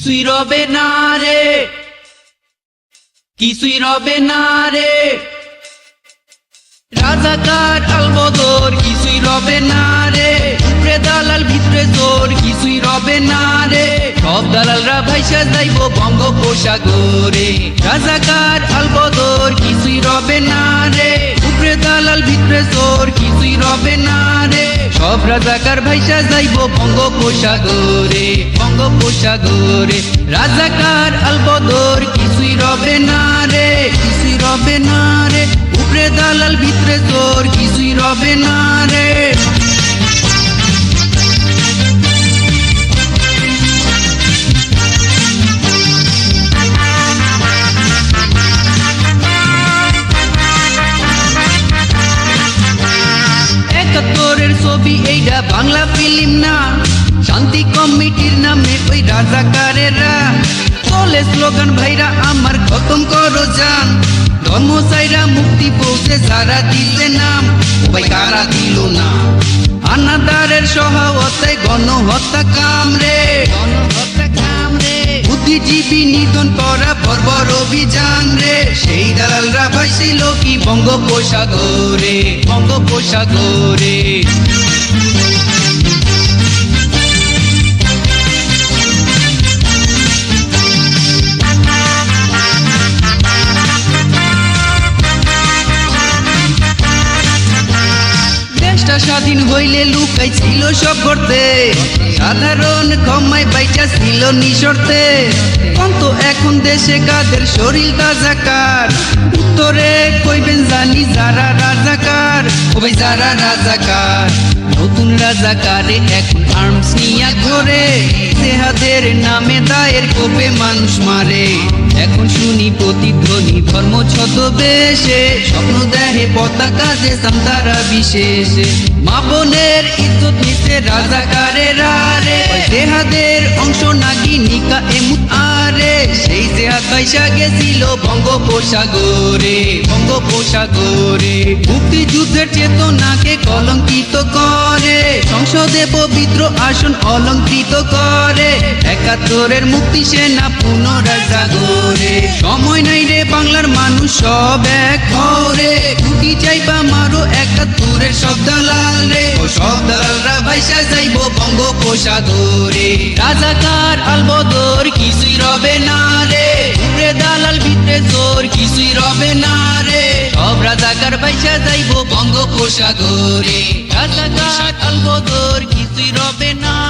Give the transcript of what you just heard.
কিছুই রবে না রে। কিছুই রবে না রে। রাজাকার আলবদর কিছুই রবে না রে। উপরে দালাল ভিতরে জোর কিছুই রবে না রে। সব দালালরা ভাইসা যাইব বঙ্গোপসাগরে। রাজাকার আলবদর কিছুই রবে না রে। ভিতরে জোর কিছুই রবে না রে। সব রাজাকার ভাইসা যাইব বঙ্গোপসাগরে বঙ্গোপসাগরে। রাজাকার আলবদর কিছুই রবে না রে, কিছুই রবে না রে। উপরে দালাল ভিতরে তোর কিছুই রবে না রে। ছবি এইটা বাংলা ফিল্ম না। শান্তি কমিটির নামে ওই রাজাকারেরা। চলে স্লোগান, ভাইরা, আমার খতম করো যান ধর্ম চাইরা মুক্তি পৌঁছে যারা দিলে নাম। ওই কারা দিল না? আনাদারের সহায়তায় গণহত্যা কামরে বুদ্ধিজীবী নিধন করা বর্বর অভিযান রে। সেই দালালরা ভাইছিল কি বঙ্গোপসাগরে? বঙ্গোপসাগরে। স্বাধীন হইলে লুকাই ছিল সব করতে সাধারণ ক্ষমায় বাইচা ছিল নিশর্তে। কন্ত এখন দেশে কাদের শরীর রাজাকার উত্তরে কইবেন জানি যারা রাজাকার ভাই যারা রাজাকার, নতুন রাজাকারে এখন আর্মস নিয়া ঘরে। দেহাদের নামে দায়ের কোপে মানুষ মারে। এখন শুনি প্রতিধ্বনি ধর্ম ছদ্মবেশে, স্বপ্ন দেহে পতাকা যে সান্তারা বিশেষে। মা বোনের ইজ্জত নিতে রে দেহাদের অংশ নাকি নিকা এমুত আরে। সেই জেহাদ পয়সা গেছিল বঙ্গোপসাগরে বঙ্গোপসাগরে। মুক্তিযুদ্ধের চেতনাকে কলঙ্কিত করে সংসদে পবিত্র আসন অলঙ্কৃত করে। একাত্তরের মুক্তি সেনা পুনরায় জাগরে সময় নাই রে বাংলার মানুষ সব এক ঘরে টুটি চাইবা মারো একাত্তরের সব দালাল রে। সব দালালরা ভাইসা যাইব বঙ্গোপসাগরে। রাজাকার আলবদর কিছুই রবে না রে। উপরে দালাল ভিতরে জোর কিছুই রবে না রে। সব রাজাকার ভাইসা যাইব বঙ্গোপসাগরে। রাজাকার আলবদর কিছুই রবে না?